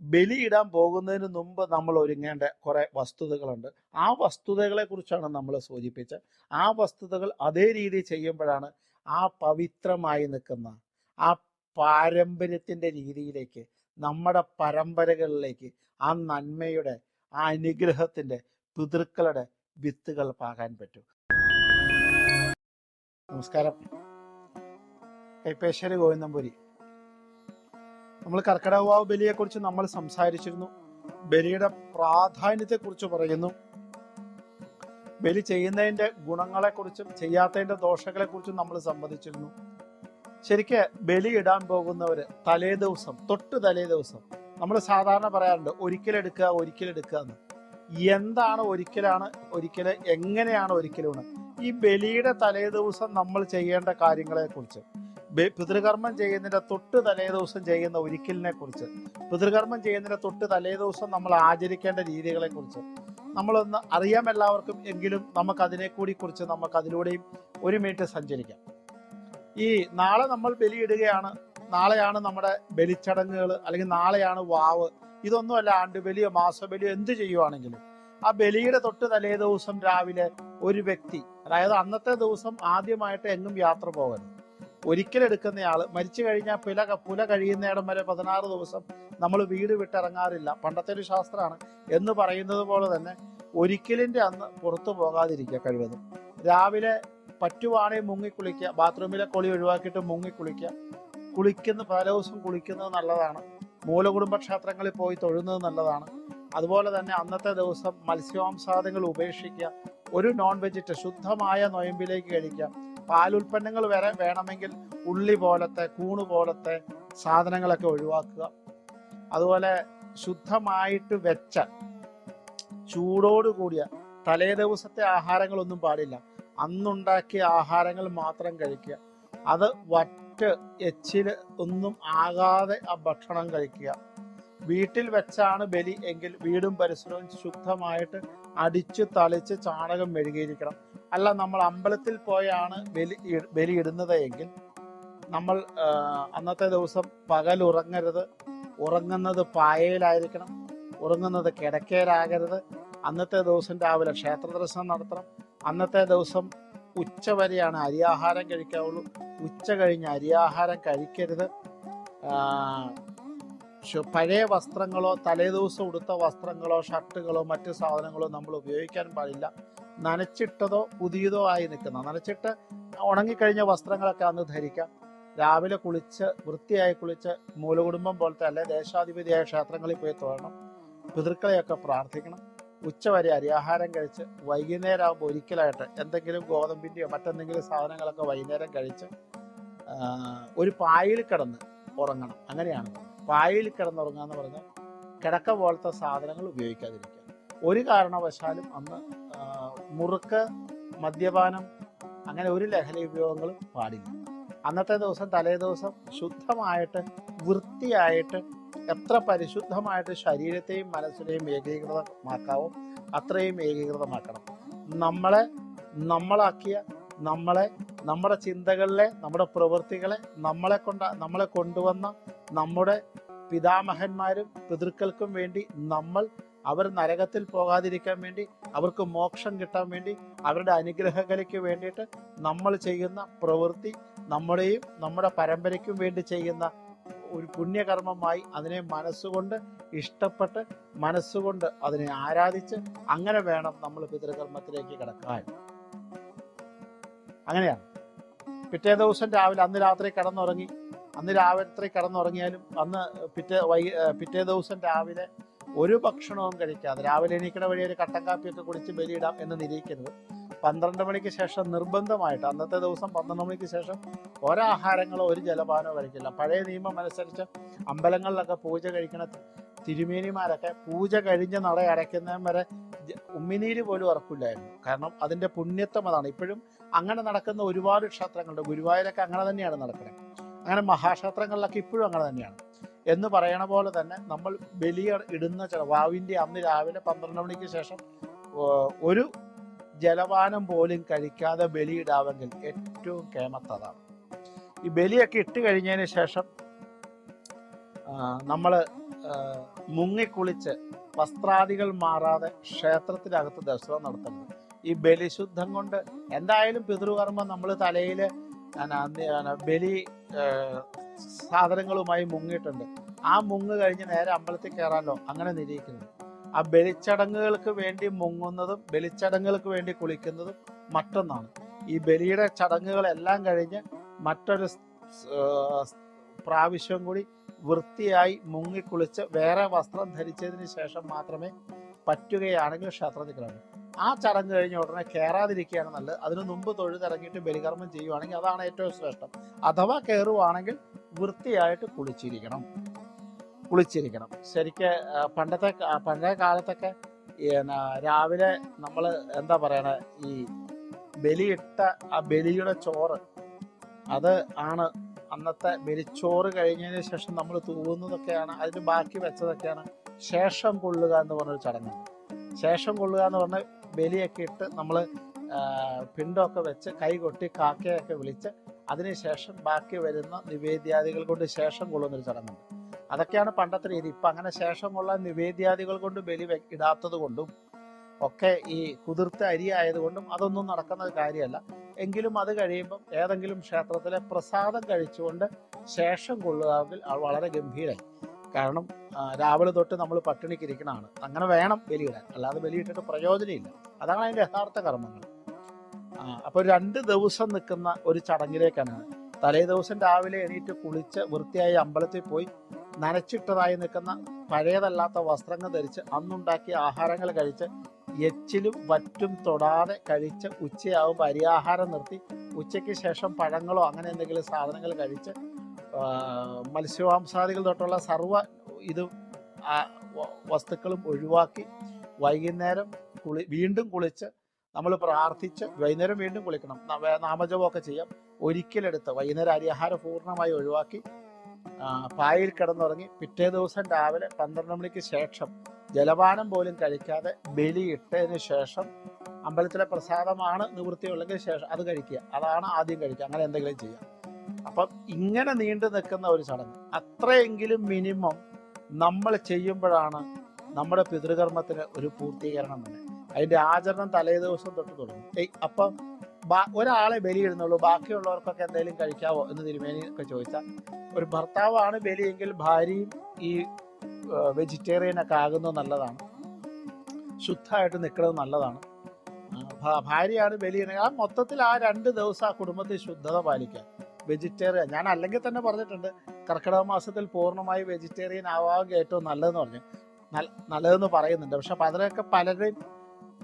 ബലിയിടാൻ പോകുന്നതിന് മുമ്പ് നമ്മൾ ഒരുങ്ങേണ്ട കുറെ വസ്തുതകളുണ്ട്. ആ വസ്തുതകളെ കുറിച്ചാണ് നമ്മൾ സൂചിപ്പിച്ചത്. ആ വസ്തുതകൾ അതേ രീതി ചെയ്യുമ്പോഴാണ് ആ പവിത്രമായി നിൽക്കുന്ന ആ പാരമ്പര്യത്തിന്റെ രീതിയിലേക്ക് നമ്മുടെ പരമ്പരകളിലേക്ക് ആ നന്മയുടെ ആ അനുഗ്രഹത്തിന്റെ പിതൃക്കളുടെ വിത്തുകൾ പാകാൻ പറ്റും. നമസ്കാരം. കൈപ്പേശ്വരി ഗോവിന്ദംപുരി. നമ്മൾ കർക്കിടകവാവ് ബലിയെക്കുറിച്ച് നമ്മൾ സംസാരിച്ചിരുന്നു. ബലിയുടെ പ്രാധാന്യത്തെക്കുറിച്ച് പറയുന്നു. ബലി ചെയ്യുന്നതിന്റെ ഗുണങ്ങളെക്കുറിച്ചും ചെയ്യാത്തതിന്റെ ദോഷങ്ങളെക്കുറിച്ചും നമ്മൾ സംവദിച്ചിരുന്നു. ശരിക്ക് ബലി ഇടാൻ പോകുന്നവര് തലേ ദിവസം തൊട്ട് തലേ ദിവസം നമ്മൾ സാധാരണ പറയാറുണ്ട് ഒരിക്കലെടുക്കുക ഒരിക്കലെടുക്കുക എന്ന്. എന്താണ് ഒരിക്കലാണ് ഒരിക്കൽ എങ്ങനെയാണ് ഒരിക്കലും ഈ ബലിയുടെ തലേ ദിവസം നമ്മൾ ചെയ്യേണ്ട കാര്യങ്ങളെ കുറിച്ച് പിതൃകർമ്മം ചെയ്യുന്നതിന്റെ തൊട്ട് തലേ ദിവസം ചെയ്യുന്ന ഒരിക്കലിനെ കുറിച്ച് പിതൃകർമ്മം ചെയ്യുന്നതിന്റെ തൊട്ട് തലേ ദിവസം നമ്മൾ ആചരിക്കേണ്ട രീതികളെ കുറിച്ച് നമ്മളൊന്ന് അറിയാം എല്ലാവർക്കും എങ്കിലും നമുക്ക് അതിനെ കൂടി കുറിച്ച് നമുക്ക് അതിലൂടെയും ഒരു മിനിറ്റ് സഞ്ചരിക്കാം. ഈ നാളെ നമ്മൾ ബലിയിടുകയാണ്. നാളെയാണ് നമ്മുടെ ബലിച്ചടങ്ങുകൾ അല്ലെങ്കിൽ നാളെയാണ് വാവ്. ഇതൊന്നുമല്ല ആണ്ടുബലിയോ മാസബലിയോ എന്ത് ചെയ്യുവാണെങ്കിലും. ആ ബലിയുടെ തൊട്ട് തലേ ദിവസം രാവിലെ ഒരു വ്യക്തി അതായത് അന്നത്തെ ദിവസം ആദ്യമായിട്ട് എങ്ങും യാത്ര പോകരുത്. ഒരിക്കലെടുക്കുന്നയാൾ മരിച്ചു കഴിഞ്ഞാൽ പുല പുല കഴിയുന്നിടം വരെ പതിനാറ് ദിവസം നമ്മൾ വീട് വിട്ടിറങ്ങാറില്ല. പണ്ടത്തെ ഒരു ശാസ്ത്രമാണ് എന്ന് പറയുന്നത് പോലെ തന്നെ ഒരിക്കലിന്റെ അന്ന് പുറത്തു പോകാതിരിക്കുക കഴിവതും. രാവിലെ പറ്റുവാണെങ്കിൽ മുങ്ങിക്കുളിക്കുക ബാത്റൂമിലെ കുളി ഒഴിവാക്കിയിട്ട് മുങ്ങിക്കുളിക്കുക കുളിക്കുന്ന പല ദിവസം കുളിക്കുന്നത് നല്ലതാണ്. മൂലകുടുംബ ക്ഷേത്രങ്ങളിൽ പോയി തൊഴുന്നത് നല്ലതാണ്. അതുപോലെ തന്നെ അന്നത്തെ ദിവസം മത്സ്യമാംസാദങ്ങൾ ഉപേക്ഷിക്കുക. ഒരു നോൺ വെജിറ്റ് ശുദ്ധമായ നൊയമ്പിലേക്ക് കഴിക്കുക. പാലുൽപ്പന്നങ്ങൾ വരെ വേണമെങ്കിൽ ഉള്ളി പോലത്തെ കൂണ് പോലത്തെ സാധനങ്ങളൊക്കെ ഒഴിവാക്കുക. അതുപോലെ ശുദ്ധമായിട്ട് വെച്ച ചൂടോട് കൂടിയ തലേ ദിവസത്തെ ആഹാരങ്ങളൊന്നും പാടില്ല. അന്നുണ്ടാക്കിയ ആഹാരങ്ങൾ മാത്രം കഴിക്കുക. അത് വറ്റ് എച്ചിൽ ഒന്നും ആകാതെ ആ ഭക്ഷണം കഴിക്കുക. വീട്ടിൽ വെച്ചാണ് ബലി എങ്കിൽ വീടും പരിസരവും ശുദ്ധമായിട്ട് അടിച്ചു തളിച്ച് ചാണകം മെഴുകിയിരിക്കണം. അല്ല നമ്മൾ അമ്പലത്തിൽ പോയാണ് ബലി ബലിയിടുന്നത് എങ്കിൽ നമ്മൾ അന്നത്തെ ദിവസം പകൽ ഉറങ്ങരുത്. ഉറങ്ങുന്നത് പായയിലായിരിക്കണം. ഉറങ്ങുന്നത് കിടക്കയിലാകരുത്. അന്നത്തെ ദിവസം രാവിലെ ക്ഷേത്ര ദർശനം നടത്തണം. അന്നത്തെ ദിവസം ഉച്ച വരെയാണ് അരിയാഹാരം കഴിക്കാവുള്ളൂ. ഉച്ച കഴിഞ്ഞ് അരിയാഹാരം കഴിക്കരുത്. പഴയ വസ്ത്രങ്ങളോ തലേദിവസം ഉടുത്ത വസ്ത്രങ്ങളോ ഷർട്ടുകളോ മറ്റു സാധനങ്ങളോ നമ്മൾ ഉപയോഗിക്കാൻ പാടില്ല. നനച്ചിട്ടതോ പുതിയതോ ആയി നിൽക്കുന്ന നനച്ചിട്ട് ഉണങ്ങിക്കഴിഞ്ഞ വസ്ത്രങ്ങളൊക്കെ അന്ന് ധരിക്കാം. രാവിലെ കുളിച്ച് വൃത്തിയായി കുളിച്ച് മൂലകുടുംബം പോലത്തെ അല്ലെ ദേശാധിപതിയായ ക്ഷേത്രങ്ങളിൽ പോയി തോന്നണം പിതൃക്കളെയൊക്കെ പ്രാർത്ഥിക്കണം. ഉച്ചവരെ അരിയാഹാരം കഴിച്ച് വൈകുന്നേരം ആകുമ്പോൾ ഒരിക്കലായിട്ട് എന്തെങ്കിലും ഗോതമ്പിന്റെയോ മറ്റെന്തെങ്കിലും സാധനങ്ങളൊക്കെ വൈകുന്നേരം കഴിച്ച് ഒരു പായിൽ കിടന്ന് ഉറങ്ങണം. അങ്ങനെയാണ്. പായിൽ കിടന്നുറങ്ങുക എന്ന് പറഞ്ഞാൽ കിടക്ക പോലത്തെ സാധനങ്ങൾ ഉപയോഗിക്കാതിരിക്കുക. ഒരു കാരണവശാലും അന്ന് മുറുക്ക് മദ്യപാനം അങ്ങനെ ഒരു ലഹരി ഉപയോഗങ്ങളും പാടില്ല. അന്നത്തെ ദിവസം തലേ ദിവസം ശുദ്ധമായിട്ട് വൃത്തിയായിട്ട് എത്ര പരിശുദ്ധമായിട്ട് ശരീരത്തെയും മനസ്സിനെയും ഏകീകൃതമാക്കാവോ അത്രയും ഏകീകൃതമാക്കണം. നമ്മളെ നമ്മളാക്കിയ നമ്മളെ നമ്മുടെ ചിന്തകളിലെ നമ്മുടെ പ്രവൃത്തികളെ നമ്മളെ കൊണ്ട നമ്മളെ കൊണ്ടുവന്ന നമ്മുടെ പിതാമഹന്മാരും പിതൃക്കൾക്കും വേണ്ടി നമ്മൾ അവർ നരകത്തിൽ പോകാതിരിക്കാൻ വേണ്ടി അവർക്ക് മോക്ഷം കിട്ടാൻ വേണ്ടി അവരുടെ അനുഗ്രഹകലയ്ക്ക് വേണ്ടിയിട്ട് നമ്മൾ ചെയ്യുന്ന പ്രവൃത്തി നമ്മുടെയും നമ്മുടെ പരമ്പരയ്ക്കും വേണ്ടി ചെയ്യുന്ന ഒരു പുണ്യകർമ്മമായി അതിനെ മനസ്സുകൊണ്ട് ഇഷ്ടപ്പെട്ട് മനസ്സുകൊണ്ട് അതിനെ ആരാധിച്ച് അങ്ങനെ വേണം നമ്മൾ പിതൃകർമ്മത്തിലേക്ക് കിടക്കാൻ. അങ്ങനെയാണ്. പിറ്റേ ദിവസം രാവിലെ അന്ന് രാത്രി കിടന്നുറങ്ങി. അന്ന് രാവിലെ കിടന്നുറങ്ങിയാലും അന്ന് പിറ്റേ വൈ പിറ്റേ ദിവസം രാവിലെ ഒരു ഭക്ഷണവും കഴിക്കാതെ രാവിലെ എണീക്കണ വഴി ഒരു കട്ടൻ കാപ്പിയൊക്കെ കുടിച്ച് ബലിയിടാം എന്ന് നിരീക്കരുത് പന്ത്രണ്ട് മണിക്ക് ശേഷം നിർബന്ധമായിട്ട് അന്നത്തെ ദിവസം പന്ത്രണ്ട് മണിക്ക് ശേഷം ഒരാഹാരങ്ങളോ ഒരു ജലപാനോ കഴിക്കില്ല. പഴയ നിയമം അനുസരിച്ച് അമ്പലങ്ങളിലൊക്കെ പൂജ കഴിക്കണ തിരുമേനിമാരൊക്കെ പൂജ കഴിഞ്ഞ് നട അടയ്ക്കുന്നതും വരെ ഉമ്മിനീര് പോലും ഉറക്കില്ലായിരുന്നു കാരണം അതിന്റെ പുണ്യത്വം അതാണ്. ഇപ്പോഴും അങ്ങനെ നടക്കുന്ന ഒരുപാട് ക്ഷേത്രങ്ങളുണ്ട്. ഗുരുവായൂരൊക്കെ അങ്ങനെ തന്നെയാണ് നടക്കുന്നത് അങ്ങനെ മഹാക്ഷേത്രങ്ങളിലൊക്കെ ഇപ്പോഴും അങ്ങനെ തന്നെയാണ്. എന്ന് പറയണ പോലെ തന്നെ നമ്മൾ ബലി ഇടുന്ന ചില വാവിന്റെ അന്ന് രാവിലെ പന്ത്രണ്ട് മണിക്ക് ശേഷം ഒരു ജലപാനം പോലും കഴിക്കാതെ ബലിയിടാമെങ്കിൽ ഏറ്റവും കേമത്തതാണ് ഈ ബലിയൊക്കെ ഇട്ട് കഴിഞ്ഞതിന് ശേഷം നമ്മൾ മുങ്ങിക്കുളിച്ച് വസ്ത്രാദികൾ മാറാതെ ക്ഷേത്രത്തിനകത്ത് ദർശനം നടത്തുന്നത് ഈ ബലിശുദ്ധം കൊണ്ട് എന്തായാലും പിതൃകർമ്മം നമ്മൾ തലയിൽ ബലി സാധനങ്ങളുമായി മുങ്ങിയിട്ടുണ്ട്. ആ മുങ്ങ് കഴിഞ്ഞ് നേരെ അമ്പലത്തിൽ കയറാനോ അങ്ങനെ നിരീക്കുന്നു ആ ബലിച്ചടങ്ങുകൾക്ക് വേണ്ടി മുങ്ങുന്നതും ബലിച്ചടങ്ങുകൾക്ക് വേണ്ടി കുളിക്കുന്നതും മറ്റൊന്നാണ്. ഈ ബലിയുടെ ചടങ്ങുകളെല്ലാം കഴിഞ്ഞ് മറ്റൊരു പ്രാവശ്യം കൂടി വൃത്തിയായി മുങ്ങിക്കുളിച്ച് വേറെ വസ്ത്രം ധരിച്ചതിന് ശേഷം മാത്രമേ പറ്റുകയാണെങ്കിൽ ക്ഷേത്രത്തിൽ കയറും ആ ചടങ്ങ് കഴിഞ്ഞ ഉടനെ കയറാതിരിക്കുകയാണ് നല്ലത്. അതിനു മുമ്പ് തൊഴുതിറങ്ങിയിട്ട് ബലികർമ്മം ചെയ്യുവാണെങ്കിൽ അതാണ് ഏറ്റവും ശ്രേഷ്ഠം. അഥവാ കയറുവാണെങ്കിൽ വൃത്തിയായിട്ട് കുളിച്ചിരിക്കണം. കുളിച്ചിരിക്കണം. ശരിക്ക് പണ്ടത്തെ പഴയ കാലത്തൊക്കെ രാവിലെ നമ്മൾ എന്താ പറയണ ഈ ബലിയിട്ട ആ ബലിയുടെ ചോറ് അത് ആണ് അന്നത്തെ ബലിച്ചോറ് കഴിഞ്ഞതിന് ശേഷം നമ്മൾ തൂവുന്നതൊക്കെയാണ് അതിന് ബാക്കി വെച്ചതൊക്കെയാണ് ശേഷം കൊള്ളുക എന്ന് പറഞ്ഞൊരു ചടങ്ങുണ്ട്. ശേഷം കൊള്ളുക എന്ന് പറഞ്ഞ ബലിയൊക്കെ ഇട്ട് നമ്മൾ പിണ്ടമൊക്കെ വെച്ച് കൈ കൊട്ടി കാക്കയൊക്കെ വിളിച്ച് അതിനുശേഷം ബാക്കി വരുന്ന നിവേദ്യാദികൾ കൊണ്ട് ശേഷം കൊള്ളുന്നൊരു ചടങ്ങുണ്ട്. അതൊക്കെയാണ് പണ്ടത്തെ രീതി. ഇപ്പം അങ്ങനെ ശേഷം കൊള്ള നിവേദ്യാദികൾ കൊണ്ട് ബലി ഇടാത്തത് കൊണ്ടും ഒക്കെ ഈ കുതിർത്ത അരി ആയതുകൊണ്ടും അതൊന്നും നടക്കുന്ന കാര്യമല്ല എങ്കിലും അത് കഴിയുമ്പം ഏതെങ്കിലും ക്ഷേത്രത്തിലെ പ്രസാദം കഴിച്ചുകൊണ്ട് ശേഷം കൊള്ളുകയാണെങ്കിൽ വളരെ ഗംഭീരമായി കാരണം രാവിലെ തൊട്ട് നമ്മൾ പട്ടിണിക്ക് ഇരിക്കണതാണ്. അങ്ങനെ വേണം ബലിയിടാൻ. അല്ലാതെ ബലിയിട്ടിട്ട് പ്രയോജനമില്ല. അതാണ് അതിന്റെ യഥാർത്ഥ കർമ്മങ്ങൾ. അപ്പോൾ രണ്ട് ദിവസം നിൽക്കുന്ന ഒരു ചടങ്ങിലേക്കാണ് തലേ ദിവസം രാവിലെ എണീറ്റ് കുളിച്ച് വൃത്തിയായി അമ്പലത്തിൽ പോയി നനച്ചിട്ടതായി നിൽക്കുന്ന പഴയതല്ലാത്ത വസ്ത്രങ്ങൾ ധരിച്ച് അന്നുണ്ടാക്കിയ ആഹാരങ്ങൾ കഴിച്ച് എച്ചിലും വറ്റും തൊടാതെ കഴിച്ച് ഉച്ചയാവുമ്പോൾ അരിയാഹാരം നിർത്തി. ഉച്ചയ്ക്ക് ശേഷം പഴങ്ങളോ അങ്ങനെ എന്തെങ്കിലും സാധനങ്ങൾ കഴിച്ച് മത്സ്യമാംസാദികൾ തൊട്ടുള്ള സർവ ഇത് വസ്തുക്കളും ഒഴിവാക്കി വൈകുന്നേരം കുളി വീണ്ടും കുളിച്ച് നമ്മൾ പ്രാർത്ഥിച്ച് വൈകുന്നേരം വീണ്ടും കുളിക്കണം. നാമജപമൊക്കെ ചെയ്യാം. ഒരിക്കലെടുത്ത് വൈകുന്നേരം അരിയാഹാരം പൂർണമായി ഒഴിവാക്കി പായയിൽ കിടന്നുറങ്ങി പിറ്റേ ദിവസം രാവിലെ പന്ത്രണ്ട് മണിക്ക് ശേഷം ജലപാനം പോലും കഴിക്കാതെ ബലി ഇട്ടതിന് ശേഷം അമ്പലത്തിലെ പ്രസാദമാണ് നിവൃത്തിയുള്ളെങ്കിൽ ശേഷം അത് കഴിക്കുക. അതാണ് ആദ്യം കഴിക്കുക. അങ്ങനെ എന്തെങ്കിലും ചെയ്യുക അപ്പം ഇങ്ങനെ നീണ്ടു നിൽക്കുന്ന ഒരു ചടങ്ങ് അത്രയെങ്കിലും മിനിമം നമ്മൾ ചെയ്യുമ്പോഴാണ് നമ്മുടെ പിതൃകർമ്മത്തിന് ഒരു പൂർത്തീകരണം തന്നെ അതിന്റെ ആചരണം തലേ ദിവസം തൊട്ട് തുടങ്ങും. അപ്പം ഒരാളെ ബലിയിടുന്നുള്ളൂ ബാക്കിയുള്ളവർക്കൊക്കെ എന്തെങ്കിലും കഴിക്കാവോ എന്ന് തിരുമേനി ഒക്കെ ചോദിച്ചാൽ ഒരു ഭർത്താവാണ് ബലിയെങ്കിൽ ഭാര്യയും ഈ വെജിറ്റേറിയൻ ഒക്കെ ആകുന്നത് നല്ലതാണ്. ശുദ്ധമായിട്ട് നിൽക്കുന്നത് നല്ലതാണ്. ഭാര്യയാണ് ബലിയിടുന്നത്. ആ മൊത്തത്തിൽ ആ രണ്ട് ദിവസം ആ കുടുംബത്തിൽ ശുദ്ധത പാലിക്കുക. വെജിറ്റേറിയൻ. ഞാൻ അല്ലെങ്കിൽ തന്നെ പറഞ്ഞിട്ടുണ്ട് കർക്കിടക മാസത്തിൽ പൂർണമായി വെജിറ്റേറിയൻ ആവാൻ ഏറ്റവും നല്ലതെന്ന് പറഞ്ഞു. നല്ല- നല്ലതെന്ന് പറയുന്നുണ്ട്. പക്ഷെ അതിലൊക്കെ പലരും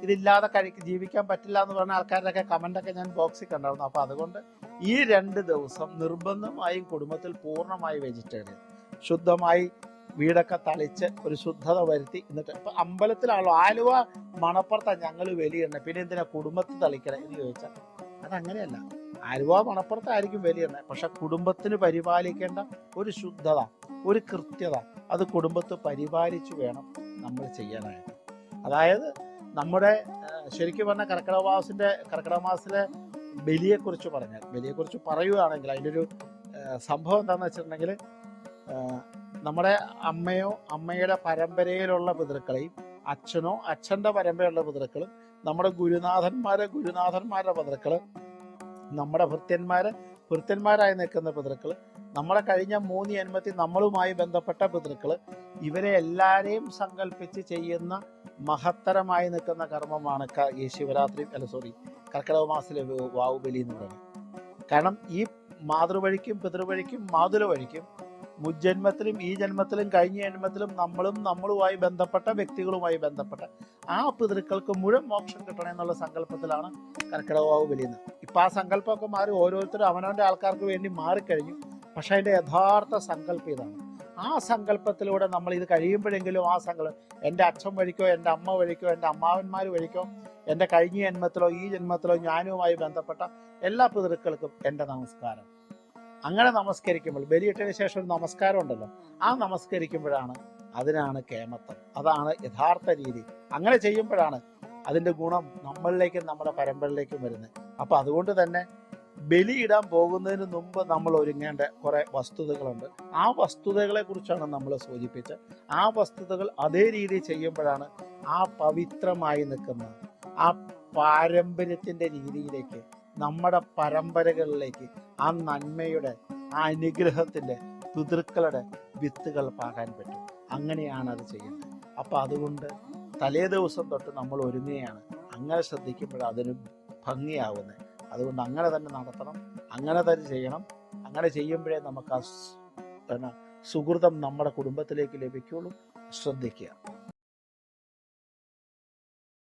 ഇതില്ലാതെ കഴി ജീവിക്കാൻ പറ്റില്ല എന്ന് പറഞ്ഞ ആൾക്കാരുടെയൊക്കെ കമന്റൊക്കെ ഞാൻ ബോക്സിൽ കണ്ടായിരുന്നു. അപ്പോൾ അതുകൊണ്ട് ഈ രണ്ട് ദിവസം നിർബന്ധമായും കുടുംബത്തിൽ പൂർണമായി വെജിറ്റേറിയൻ. ശുദ്ധമായി വീടൊക്കെ തളിച്ച് ഒരു ശുദ്ധത വരുത്തി എന്നിട്ട് ഇപ്പം അമ്പലത്തിലാണല്ലോ ആലുവ മണപ്പുറത്താണ് ഞങ്ങൾ വലിയ പിന്നെ എന്തിനാ കുടുംബത്തിൽ തളിക്കണേ എന്ന് ചോദിച്ചാൽ അതങ്ങനെയല്ല. ആലുവ മണപ്പുറത്തായിരിക്കും വലിയെണ്ണ. പക്ഷെ കുടുംബത്തിന് പരിപാലിക്കേണ്ട ഒരു ശുദ്ധത ഒരു കൃത്യത അത് കുടുംബത്തെ പരിപാലിച്ചു വേണം നമ്മൾ ചെയ്യാനായിട്ട്. അതായത് നമ്മുടെ ശരിക്കും പറഞ്ഞ കർക്കിടക മാസത്തിലെ ബലിയെക്കുറിച്ച് പറഞ്ഞാൽ ബലിയെക്കുറിച്ച് പറയുകയാണെങ്കിൽ അതിന്റെ ഒരു സംഭവം എന്താണെന്ന് വെച്ചിട്ടുണ്ടെങ്കിൽ നമ്മുടെ അമ്മയോ അമ്മയുടെ പരമ്പരയിലുള്ള പിതൃക്കളെയും അച്ഛനോ അച്ഛന്റെ പരമ്പരയുള്ള പിതൃക്കളും നമ്മുടെ ഗുരുനാഥന്മാരെ ഗുരുനാഥന്മാരുടെ പിതൃക്കൾ നമ്മുടെ ഭൃത്യന്മാര് ഭൃത്യന്മാരായി നിൽക്കുന്ന പിതൃക്കൾ നമ്മളെ കഴിഞ്ഞ മൂന്ന് ജന്മത്തിൽ നമ്മളുമായി ബന്ധപ്പെട്ട പിതൃക്കൾ ഇവരെ എല്ലാവരെയും സങ്കല്പിച്ച് ചെയ്യുന്ന മഹത്തരമായി നിൽക്കുന്ന കർമ്മമാണ് ഈ ശിവരാത്രി അല്ല സോറി കർക്കിടക മാസത്തിലെ വാവുബലി എന്ന് പറയുന്നത്. കാരണം ഈ മാതൃവഴിക്കും പിതൃവഴിക്കും മാതുല വഴിക്കും മുജ്ജന്മത്തിലും ഈ ജന്മത്തിലും കഴിഞ്ഞ ജന്മത്തിലും നമ്മളും നമ്മളുമായി ബന്ധപ്പെട്ട വ്യക്തികളുമായി ബന്ധപ്പെട്ട ആ പിതൃക്കൾക്ക് മുഴുവൻ മോക്ഷം കിട്ടണം എന്നുള്ള സങ്കല്പത്തിലാണ് കർക്കിടക വലിയുന്നത് ഇപ്പം ആ സങ്കല്പമൊക്കെ മാറി ഓരോരുത്തരും അവനവന്റെ ആൾക്കാർക്ക് വേണ്ടി മാറിക്കഴിഞ്ഞു. പക്ഷെ അതിന്റെ യഥാർത്ഥ സങ്കല്പം ഇതാണ്. ആ സങ്കല്പത്തിലൂടെ നമ്മൾ ഇത് കഴിയുമ്പോഴെങ്കിലും ആ സങ്കല്പം എന്റെ അച്ഛൻ വഴിക്കോ എന്റെ അമ്മ വഴിക്കോ എന്റെ അമ്മാവന്മാർ വഴിക്കോ എന്റെ കഴിഞ്ഞ ജന്മത്തിലോ ഈ ജന്മത്തിലോ ഞാനുമായി ബന്ധപ്പെട്ട എല്ലാ പിതൃക്കൾക്കും എന്റെ നമസ്കാരം. അങ്ങനെ നമസ്കരിക്കുമ്പോൾ ബലിയിട്ടതിന് ശേഷം ഒരു നമസ്കാരം ഉണ്ടല്ലോ ആ നമസ്കരിക്കുമ്പോഴാണ് അതിനാണ് കേമത്വം അതാണ് യഥാർത്ഥ രീതി. അങ്ങനെ ചെയ്യുമ്പോഴാണ് അതിന്റെ ഗുണം നമ്മളിലേക്കും നമ്മുടെ പരമ്പരയിലേക്കും വരുന്നത്. അപ്പൊ അതുകൊണ്ട് തന്നെ ബലിയിടാൻ പോകുന്നതിന് മുമ്പ് നമ്മൾ ഒരുങ്ങേണ്ട കുറെ വസ്തുതകളുണ്ട്. ആ വസ്തുതകളെ കുറിച്ചാണ് നമ്മൾ സൂചിപ്പിച്ചത്. ആ വസ്തുതകൾ അതേ രീതിയിൽ ചെയ്യുമ്പോഴാണ് ആ പവിത്രമായി നിൽക്കുന്ന ആ പാരമ്പര്യത്തിന്റെ രീതിയിലേക്ക് നമ്മുടെ പരമ്പരകളിലേക്ക് ആ നന്മയുടെ ആ അനുഗ്രഹത്തിന്റെ പിതൃക്കളുടെ വിത്തുകൾ പാകാൻ പറ്റും. അങ്ങനെയാണ് അത് ചെയ്യുന്നത് അപ്പോൾ അതുകൊണ്ട് തലേ ദിവസം തൊട്ട് നമ്മൾ ഒരുങ്ങുകയാണ്. അങ്ങനെ ശ്രദ്ധിക്കുമ്പോൾ അതിന് ഭംഗിയാവുന്നത് അതുകൊണ്ട് അങ്ങനെ തന്നെ നടത്തണം അങ്ങനെ തന്നെ ചെയ്യണം. അങ്ങനെ ചെയ്യുമ്പോഴേ നമുക്ക് ആ സുഹൃതം നമ്മുടെ കുടുംബത്തിലേക്ക് ലഭിക്കുള്ളൂ. ശ്രദ്ധിക്കുക.